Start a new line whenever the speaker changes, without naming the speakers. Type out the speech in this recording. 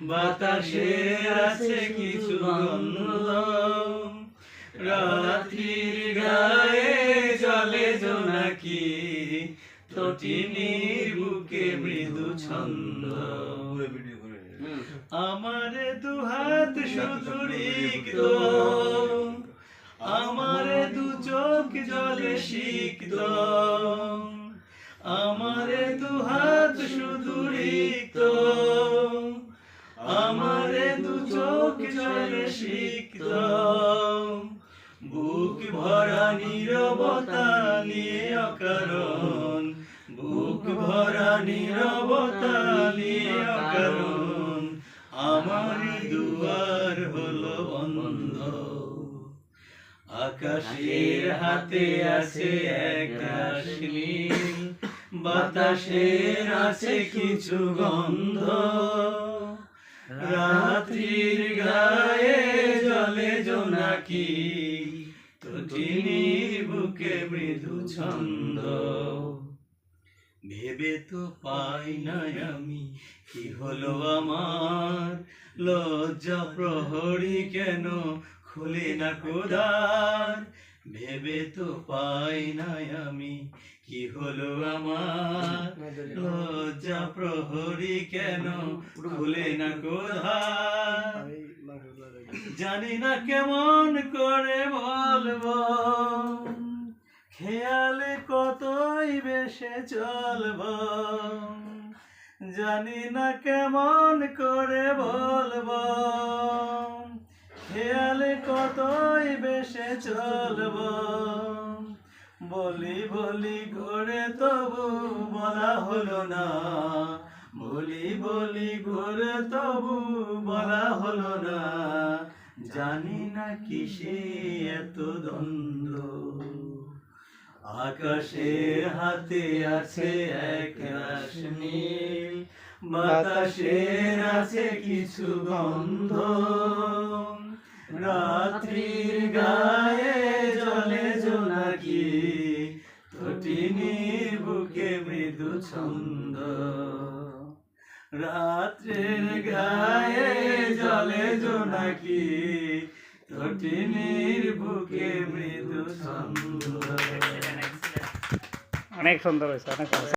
বাতাসের আছে কিছু গন্ধ। রাত্রির গায়ে জলে জোনাকি তটিনীর বুকে মৃদু ছন্দ। আমার দুহাত শুধু রিক্ত আমার দু চোখ জলে শিক্ত আমার দু চোখ জলে শিক্ত বুক ভরা নীরবতা নিয়ে অকারণ। বুক ভরা নীরবতা নিয়ে অকারণ। আমার দুয়ার হলো বন্ধ। আকাশের হাতে আছে এক রাশ নীল বাতাসের আছে কিছু গন্ধ। রাত্রির গায়ে জলে জোনাকি তটিনীর বুকে মৃদু ছন্দ। ভেবে তো পাই না আমি, কি হলো আমার? লজ্জা প্রহরী কেন খুলে না কোদার? ভেবে তো পাই না আমি। কি হলো আমার? লজ্জা প্রহরী কেন? খুলে না কোধার জানি না কেমন করে বলব। খেয়ালে কতই বেশে চলব। জানি না কেমন করে বলব। খেয়ালে কতই বেশে চলবো বলি বলি করে তবু বলা হলো না। বলি বলি করে তবু বলা হলো না। জানি না কিসে এত দ্বন্দ্ব। আকাশের হাতে আছে এক নীল। বাতাসের আছে কিছু গন্ধ। তটিনীর বুকে মৃদু ছন্দ। রাত্রের গায়ে জলে জোনাকি তটিনীর বুকে মৃদু ছন্দ।
অনেক সুন্দর হয়েছে অনেক সুন্দর